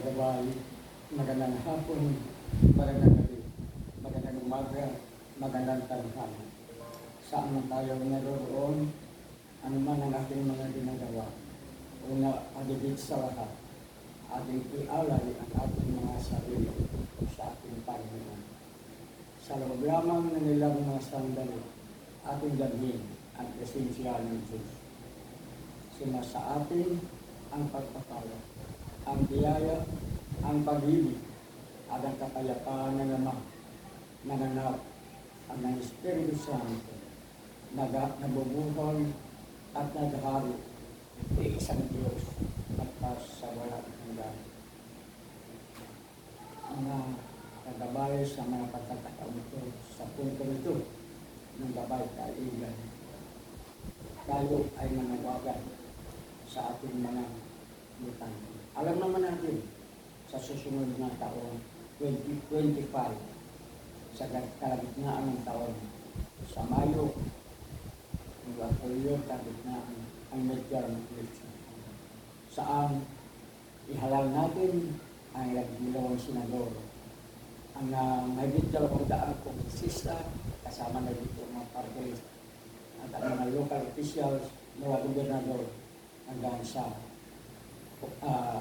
kagabay, magandang hapon, magandang gabi, magandang umaga, magandang tanghali. Saan man tayo naroon, ano man ang ating mga ginagawa, una, agigit sa lahat, ating ialay ang ating mga sarili sa ating Panginoon. Sa loob lamang ng ilang mga sandali, ating dalhin ang presensya ng Diyos. Sina sa atin ang pagpapala, ang biyaya, ang pag-ibig, at ang kapayapaan ng Ama, nanganap ang ng Espiritu Santo, naga, nabubuhay at naghari isang Diyos magpas sa walang hanggan. Mga kagabay sa mga pagkakataon ito, sa punto ito, ng gabay kaibigan. Tayo ay manawagan sa ating mga lutang. Alam naman natin, sa susunod na taon, 2025, sa kalagitnaan ng taon, sa Mayo, ng Aprilyo, kalagitnaan, ang midterm election. Saan ihalal natin ang nagdilawang senador. Ang uh, may dalawang daang kongresista, kasama na dito ang mga party at ang mga local officials, mga gobernador hanggang sa uh,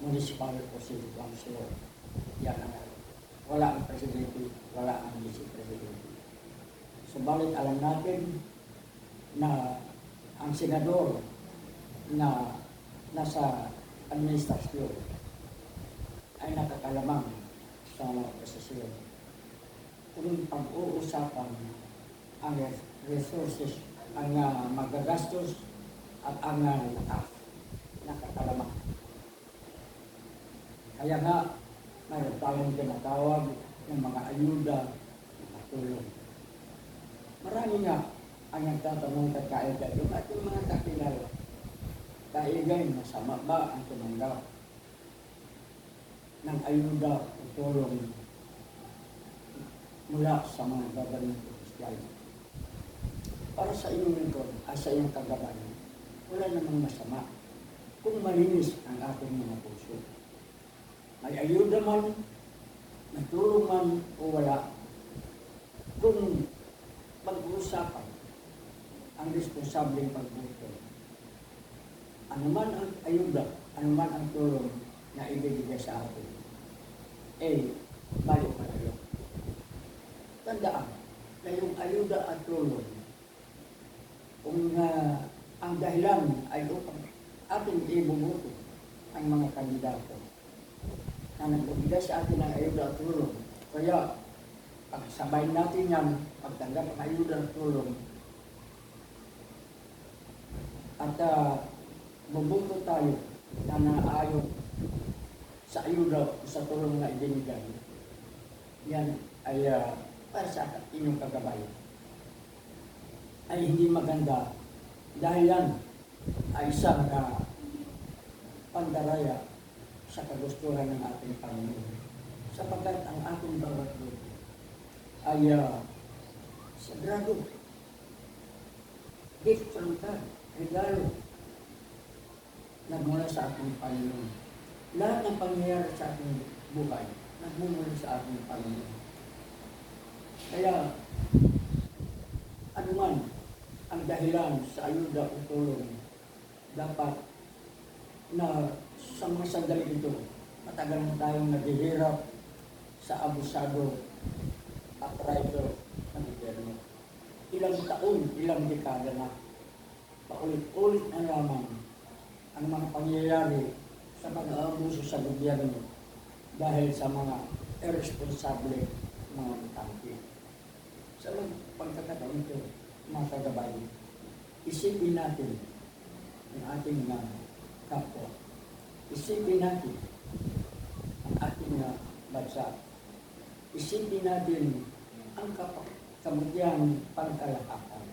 municipal o city council. Yan ang wala ang presidente, wala ang vice presidente. Subalit alam natin na ang senador na nasa administrasyon ay nakakalamang sa posisyon. Kung pag-uusapan ang resources, ang uh, magagastos at ang uh, nakakalamang. Kaya nga, mayroon tayong tinatawag ng mga ayuda, mga tulong. Marami nga ang nagtatanong kay Kaigay, yung ating mga kakilala. Kaigay, masama ba ang tumanggap ng ayuda o tulong mula sa mga government official? Para sa inyong lingkod, ay sa inyong kagabayan, wala namang masama kung malinis ang ating mga puso. May ayuda man, may man o wala, kung pag-uusapan ang responsableng pagbuto. Ano man ang ayuda, ano man ang tulong na ibibigay sa atin, eh, balik malayo. Tandaan na yung ayuda at tulong, kung uh, ang dahilan ay upang ating ibubuto ang mga kandidato na nagbibigay sa atin ng ayuda at tulong. Kaya, pagsabay natin yan, pagtanggap ng ayuda at tulong, at uh, bubuto tayo na naayon sa ayuda sa tulong na ibinigay. Yan ay uh, para sa inyong kagabayan. Ay hindi maganda dahil yan ay isang uh, pandaraya sa kagustuhan ng ating Panginoon. Sapagkat ang ating bawat buto ay uh, sagrado. Gift from God regalo nagmula sa ating Panginoon. Lahat ng pangyayari sa ating buhay, nagmumula sa ating Panginoon. Kaya, ano man ang dahilan sa ayuda o tulong, dapat na sa mga sandali ito, matagal na tayong naghihirap sa abusado at rider ng gobyerno. Ilang taon, ilang dekada na paulit-ulit na lamang ang mga pangyayari sa pag-aabuso sa gobyerno dahil sa mga irresponsable mga tangki. Sa pagkakataon ito, mga kagabay, isipin natin ang ating mga kapwa. Isipin natin ang ating uh, bansa. Isipin natin ang kap- kabutihan pangkalahatan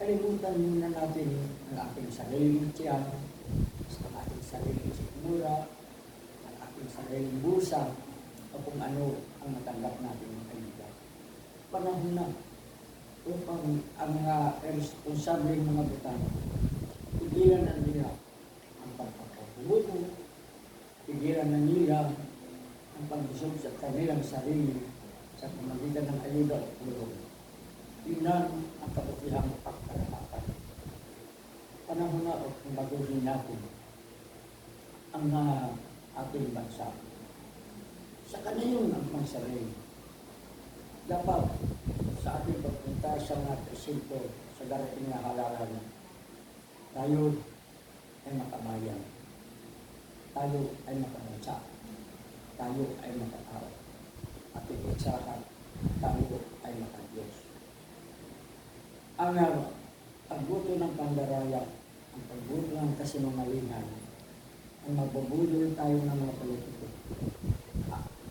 kalimutan muna natin ang ating sariling tiyan, ang ating sariling sikmura, ang ating sariling busa, o kung ano ang matanggap natin ng kaibigan. Panahon na upang ang mga responsable mga butang, tigilan na nila ang pagpapabuto, pigilan na nila ang pagbusog sa kanilang sarili sa pamagitan ng ayuda at tulong. Tingnan ang kabutihang pagkarapatan. Panahon na kung baguhin natin ang uh, ating bansa. Sa kanilang ang pangsarili. Dapat sa ating pagpunta sa mga presinto sa darating na halalan, tayo ay makabayan. Tayo ay makabansa. Tayo ay makatao. At higit sa tayo ay makadiyos. Ang pagbuto ng pandaraya, ang pagbuto ng kasinungalingan, ang magbubulol tayo ng mga politiko.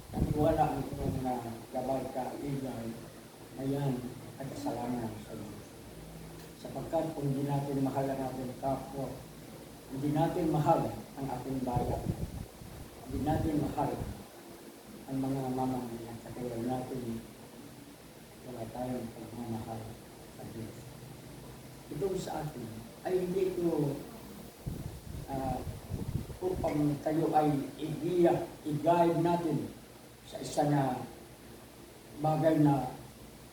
Naniwala ang itong uh, gabay ka-igay na yan ay kasalanan sa Diyos. Sapagkat kung hindi natin mahal ang ating kapwa, hindi natin mahal ang ating bayan, hindi natin mahal ang mga mamamayan sa kaya natin wala tayong pagmamahal sa Diyos. Ito sa atin ay hindi ito ah, upang tayo ay i-guide natin sa isa na bagay na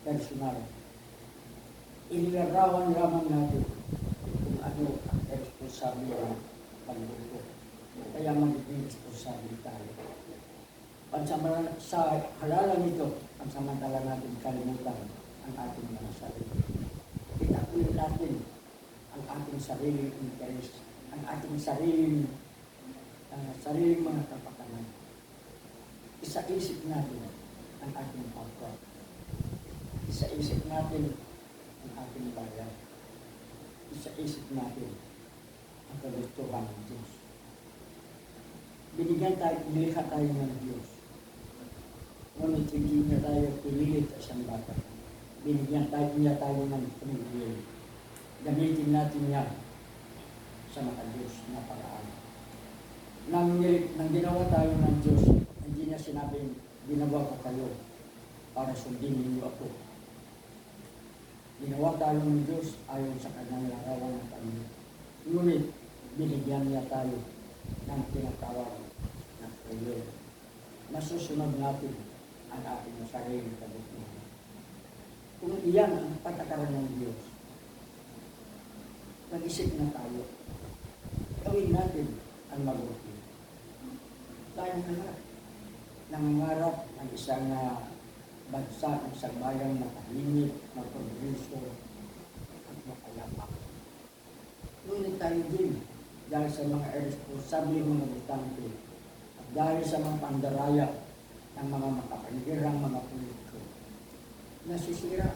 personal. Inilarawan lamang natin kung ano ang responsable ng pagbuto. Kaya magiging responsable tayo. Pansamantala, sa halalan nito, pansamantala natin kalimutan ang ating mga sarili. Itakwil natin ang ating sariling interest, ang ating sariling uh, sariling mga kapakanan. Isa-isip natin ang ating kapwa. Isa-isip natin ang ating bayan. Isa-isip natin ang kagustuhan ng Diyos. Binigyan tayo, nilikha tayo ng Diyos. Ngunit hindi niya tayo pinilit sa isang bata. Binigyan tayo niya tayo ng pumigil. Gamitin natin yan sa mga Diyos na paraan. Nang, nang ginawa tayo ng Diyos, hindi niya sinabing, ginawa ko kayo para sundin ninyo ako. Ginawa tayo ng Diyos ayon sa kanyang larawan ng kanya. Ngunit, binigyan niya tayo ng tinatawag na prayer. Masusunod natin ang ating sariling kabutihan. Kung iyan ang patakaran ng Diyos, nag-isip na tayo. Gawin natin ang mabuti. Tayong lahat nangangarap ng isang uh, bansa, ng isang bayan na tahimik, magpagriso, at makayapak. Ngunit tayo din, dahil sa mga irresponsible mga butante, at dahil sa mga pandaraya ng mga makapanggirang mga politiko, nasisira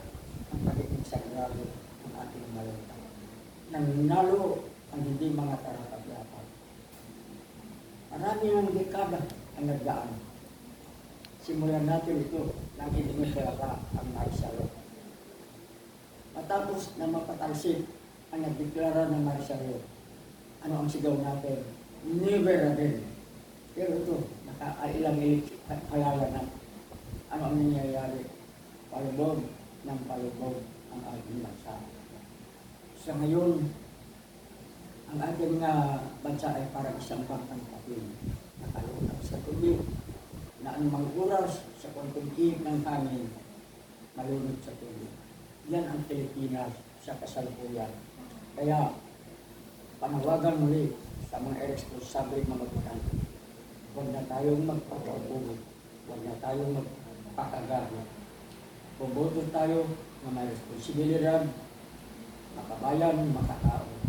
ang pagiging sagrado ng ating malanta. Nanginalo ang hindi mga karapat-dapat. Marami ng dekada ang nagdaan. Simulan natin ito nang idinideklara ang Marisalo. Matapos na mapatalsik ang nagdeklara ng Marisalo, ano ang sigaw natin? Never again. Pero ito, nakailang halala na. Ano ang nangyayari? Palubog ng palubog ang ating bansa. Sa ngayon, ang ating uh, bansa ay parang isang bangkang papel. Nakalutang sa tubig na anumang oras sa kontintig ng hangin, malunod sa tubig. Yan ang Pilipinas sa kasalukuyan. Kaya, panawagan muli sa mga irresponsible mga butante. Huwag na tayong magpapabugod. Huwag na tayong magpakagano. Bumoto tayo na may responsibilidad, makabayan, makatao.